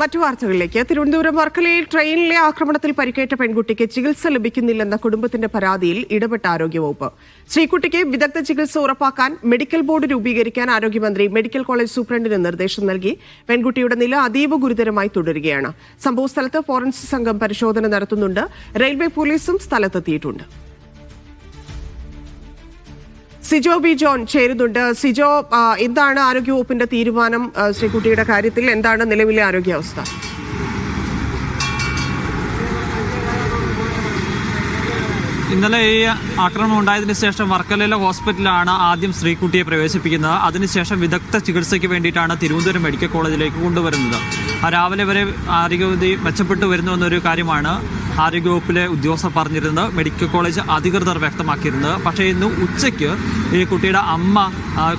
മറ്റു വാർത്തകളിലേക്ക്. തിരുവനന്തപുരം വർക്കലയിൽ ട്രെയിനിലെ ആക്രമണത്തിൽ പരിക്കേറ്റ പെൺകുട്ടിക്ക് ചികിത്സ ലഭിക്കുന്നില്ലെന്ന കുടുംബത്തിന്റെ പരാതിയിൽ ഇടപെട്ട ആരോഗ്യവകുപ്പ്. ശ്രീകുട്ടിക്ക് വിദഗ്ധ ചികിത്സ ഉറപ്പാക്കാൻ മെഡിക്കൽ ബോർഡ് രൂപീകരിക്കാൻ ആരോഗ്യമന്ത്രി മെഡിക്കൽ കോളേജ് സൂപ്രണ്ടിന് നിർദ്ദേശം നൽകി. പെൺകുട്ടിയുടെ നില അതീവ ഗുരുതരമായി തുടരുകയാണ്. സംഭവസ്ഥലത്ത് ഫോറൻസിക് സംഘം പരിശോധന നടത്തുന്നുണ്ട്. റെയിൽവേ പോലീസും സ്ഥലത്തെത്തിയിട്ടുണ്ട്. സിജോ ബി ജോൺ ചേരുന്നുണ്ട്. സിജോ എന്താണ് ആരോഗ്യവകുപ്പിന്റെ തീരുമാനം? ശ്രീകുട്ടിയുടെ കാര്യത്തിൽ എന്താണ് നിലവിലെ ആരോഗ്യാവസ്ഥ? ഇന്നലെ ഈ ആക്രമണം ഉണ്ടായതിനു ശേഷം വർക്കലയിലെ ഹോസ്പിറ്റലിലാണ് ആദ്യം ശ്രീകുട്ടിയെ പ്രവേശിപ്പിക്കുന്നത്. അതിനുശേഷം വിദഗ്ധ ചികിത്സയ്ക്ക് വേണ്ടിയിട്ടാണ് തിരുവനന്തപുരം മെഡിക്കൽ കോളേജിലേക്ക് കൊണ്ടുവരുന്നത്. രാവിലെ വരെ ആരോഗ്യവതി മെച്ചപ്പെട്ടു വരുന്നു എന്നൊരു കാര്യമാണ് ആരോഗ്യവകുപ്പിലെ ഉദ്യോഗസ്ഥർ പറഞ്ഞിരുന്നത് മെഡിക്കൽ കോളേജ് അധികൃതർ വ്യക്തമാക്കിയിരുന്നത്. പക്ഷേ ഇന്ന് ഉച്ചയ്ക്ക് ഈ കുട്ടിയുടെ അമ്മ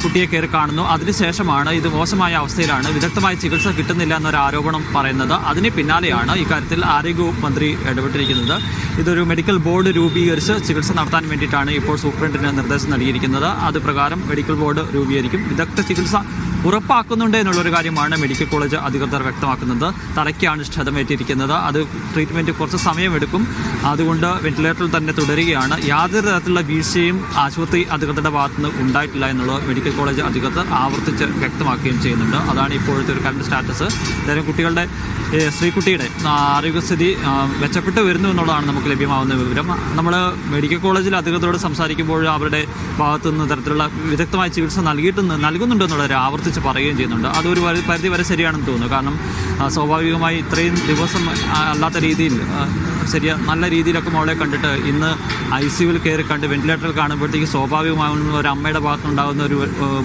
കുട്ടിയെ കയറി കാണുന്നു. അതിനുശേഷമാണ് ഇത് മോശമായ അവസ്ഥയിലാണ് വിദഗ്ധമായ ചികിത്സ കിട്ടുന്നില്ല എന്നൊരു ആരോപണം പറയുന്നത്. അതിന് പിന്നാലെയാണ് ഇക്കാര്യത്തിൽ ആരോഗ്യവകുപ്പ് മന്ത്രി ഇടപെട്ടിരിക്കുന്നത്. ഇതൊരു മെഡിക്കൽ ബോർഡ് രൂപീകരിച്ച് ചികിത്സ നടത്താൻ വേണ്ടിയിട്ടാണ് ഇപ്പോൾ സൂപ്രണ്ടിന് നിർദ്ദേശം നൽകിയിരിക്കുന്നത്. അത് പ്രകാരം മെഡിക്കൽ ബോർഡ് രൂപീകരിക്കും. വിദഗ്ധ ചികിത്സ ഉറപ്പാക്കുന്നുണ്ട് എന്നുള്ളൊരു കാര്യമാണ് മെഡിക്കൽ കോളേജ് അധികൃതർ വ്യക്തമാക്കുന്നത്. തലയ്ക്കാണ് ക്ഷതമേറ്റിരിക്കുന്നത്. അത് ട്രീറ്റ്മെന്റ് കുറച്ച് സമയമെടുക്കും. അതുകൊണ്ട് വെന്റിലേറ്ററിൽ തന്നെ തുടരുകയാണ്. യാതൊരു തരത്തിലുള്ള വീഴ്ചയും ആശുപത്രി അധികൃതരുടെ ഭാഗത്തുനിന്ന് ഉണ്ടായിട്ടില്ല എന്നുള്ളത് മെഡിക്കൽ കോളേജ് അധികൃതർ ആവർത്തിച്ച് വ്യക്തമാക്കുകയും ചെയ്യുന്നുണ്ട്. അതാണ് ഇപ്പോഴത്തെ ഒരു കറണ്ട് സ്റ്റാറ്റസ് എന്തായാലും കുട്ടികളുടെ സ്ത്രീകുട്ടിയുടെ ആരോഗ്യസ്ഥിതി മെച്ചപ്പെട്ട് വരുന്നു എന്നുള്ളതാണ് നമുക്ക് ലഭ്യമാകുന്ന വിവരം. നമ്മൾ മെഡിക്കൽ കോളേജിൽ അധികൃതരോട് സംസാരിക്കുമ്പോൾ അവരുടെ ഭാഗത്തുനിന്ന് തരത്തിലുള്ള വിദഗ്ധമായ ചികിത്സ നൽകിയിട്ടുണ്ട് നൽകുന്നുണ്ടെന്നുള്ളൊരു എന്നുള്ളത് ആവർത്തിച്ച് പറയുകയും ചെയ്യുന്നുണ്ട്. അതൊരു പരിധി വരെ ശരിയാണെന്ന് തോന്നുന്നു. കാരണം സ്വാഭാവികമായി ഇത്രയും ദിവസം അല്ലാത്ത രീതിയിൽ ശരിയാ നല്ല രീതിയിലൊക്കെ മോളെ കണ്ടിട്ട് ഇന്ന് ഐ സിയുവിൽ കയറി കണ്ട് വെന്റിലേറ്ററിൽ കാണുമ്പോഴത്തേക്ക് സ്വാഭാവികമാകുന്ന ഒരു അമ്മയുടെ ഭാഗത്തുണ്ടാകുന്ന ഒരു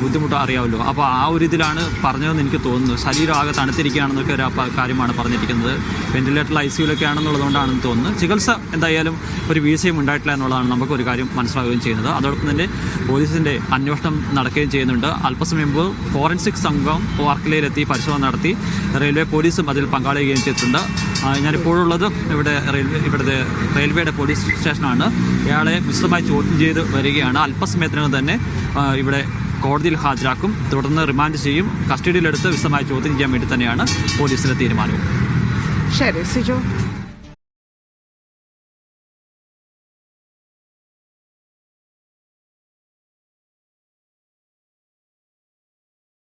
ബുദ്ധിമുട്ട് അറിയാമല്ലോ. അപ്പോൾ ആ ഒരു ഇതിലാണ് പറഞ്ഞതെന്ന് എനിക്ക് തോന്നുന്നു. ശരീരം ആകെ തണുത്തിരിക്കുകയാണെന്നൊക്കെ ഒരു കാര്യമാണ് പറഞ്ഞിരിക്കുന്നത്. വെന്റിലേറ്ററിൽ ഐ സിയുലൊക്കെ ആണെന്നുള്ളതുകൊണ്ടാണെന്ന് തോന്നുന്നു. ചികിത്സ എന്തായാലും ഒരു വീഴ്ചയും ഉണ്ടായിട്ടില്ല എന്നുള്ളതാണ് നമുക്ക് ഒരു കാര്യം മനസ്സിലാവുകയും ചെയ്യുന്നത്. അതോടൊപ്പം തന്നെ പോലീസിന്റെ അന്വേഷണം നടക്കുകയും ചെയ്യുന്നുണ്ട്. അല്പസമയം മുമ്പ് ഫോറൻസിക് സംഘം വാർക്കലയിലെത്തി പരിശോധന നടത്തി. റെയിൽവേ പോലീസും അതിൽ പങ്കാളിക്കുകയും ചെയ്തിട്ടുണ്ട്. ഞാനിപ്പോഴുള്ളത് ഇവിടെ റെയിൽവേ ഇവിടുത്തെ റെയിൽവേയുടെ പോലീസ് സ്റ്റേഷനാണ്. ഇയാളെ വിശദമായി ചോദ്യം ചെയ്ത് വരികയാണ്. അല്പസമയത്തിനകം തന്നെ ഇവിടെ കോടതിയിൽ ഹാജരാക്കും. തുടർന്ന് റിമാൻഡ് ചെയ്യും. കസ്റ്റഡിയിലെടുത്ത് വിശദമായി ചോദ്യം ചെയ്യാൻ വേണ്ടി തന്നെയാണ് പോലീസിന്റെ തീരുമാനവും. ശരി സിജോ.